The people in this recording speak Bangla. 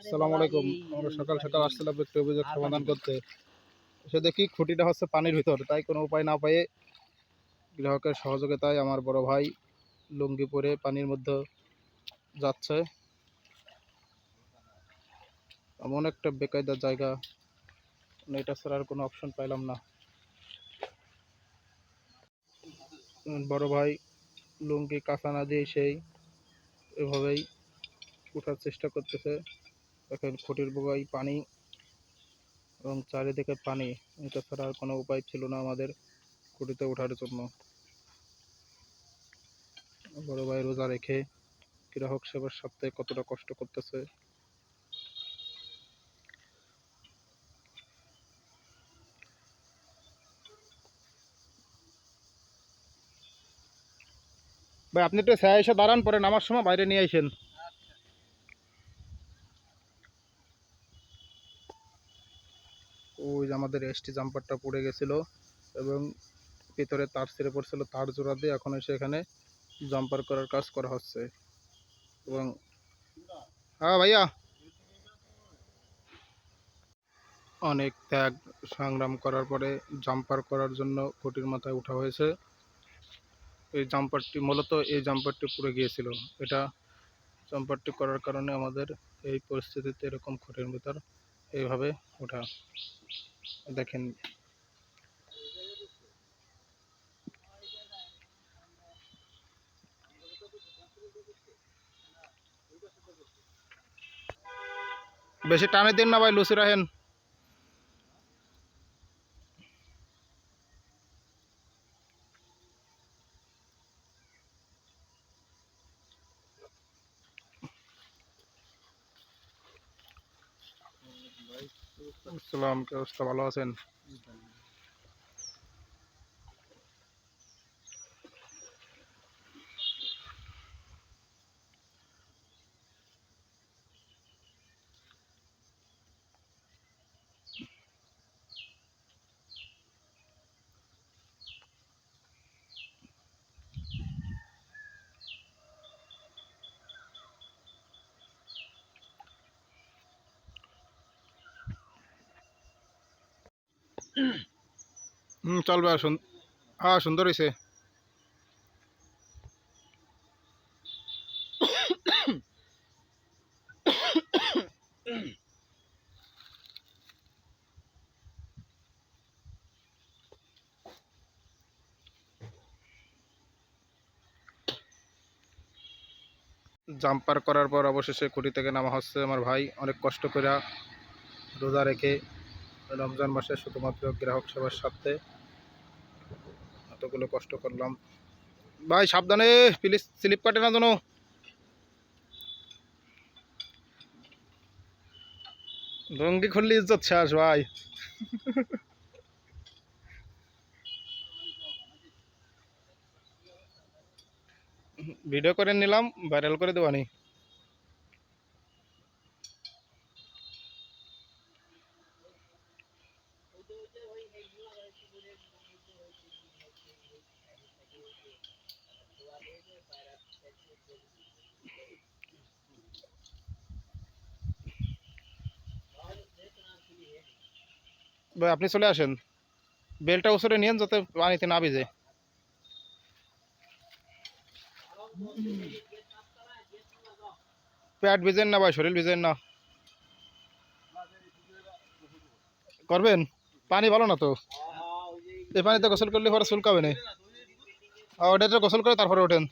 আসসালামু আলাইকুম। আমরা সকাল সকাল আসছিলাম একটু অভিযোগ সমাধান করতে। সে দেখি খুঁটিটা হচ্ছে পানির ভিতর তাই কোনো উপায় না পেয়ে গ্রাহকের সহযোগিতায় আমার বড় ভাই লুঙ্গি পরে পানির মধ্যে যাচ্ছে। এমন একটা বেকায়দার জায়গা। এটা ছাড়া আর কোনো অপশন পাইলাম না। বড় ভাই লুঙ্গি কাঁচা না দিয়ে সেই এভাবেই উঠার চেষ্টা করতেছে। দেখেন খুঁটির বোগাই পানি এবং চারিদিকে পানি, এটা ছাড়া আর কোনো উপায় ছিল না আমাদের খুঁটিতে ওঠার জন্য। বড় ভাই রোজা রেখে গ্রাহক সেবার সাথে কতটা কষ্ট করতেছে। ভাই, আপনি একটু ছায়া এসে দাঁড়ান, পরে নামার সময় বাইরে নিয়ে আসেন। ওই যে আমাদের এসটি জাম্পারটা পড়ে গেছিল এবং ভিতরে তার ছিঁড়ে পড়ছিল তার জোড়া দিয়ে এখন এসে এখানে জাম্পার করার কাজ করা হচ্ছে। এবং হ্যাঁ ভাইয়া। অনেক ত্যাগ, সংগ্রাম করার পরে জাম্পার করার জন্য খুঁটির মাথায় উঠা হয়েছে। এই জাম্পারটি মূলত এই জাম্পারটি পুড়ে গিয়েছিল। এটা জাম্পারটি করার কারণে আমাদের এই পরিস্থিতিতে এরকম খুঁটির ভিতর এইভাবে ওঠা দেখেন। বেশি টানে দিন না ভাই লুচি রাখেন। আসসালাম কি অবস্থা ভালো আছেন? হুম চলবে আর হ্যাঁ সুন্দর হয়েছে জাম্পার করার পর অবশেষে কুটি থেকে নামা হচ্ছে আমার ভাই। অনেক কষ্ট করে রোজা রেখে রমজান মাসে শুধুমাত্র গ্রাহক সেবার স্বার্থে এতগুলো কষ্ট করলাম। ভাই, সাবধানে প্লিজ স্লিপ কাটে না যেন। রঙ্গি খুললে ইজ্জত শেষ, ভাই। ভিডিও করে নিলাম ভাইরাল করে দেবানি ভাই, আপনি চলে আসেন। বেলটা উপরে নিয়েন যাতে পানিতে না ভিজে। পেট ভিজেন না ভাই, শরীর ভিজেন না। করবেন? পানি ভালো না তো? এই পানিতে গোসল করলে পরে চুলকাবে না। ওটা গোসল করে তারপরে ওঠেন।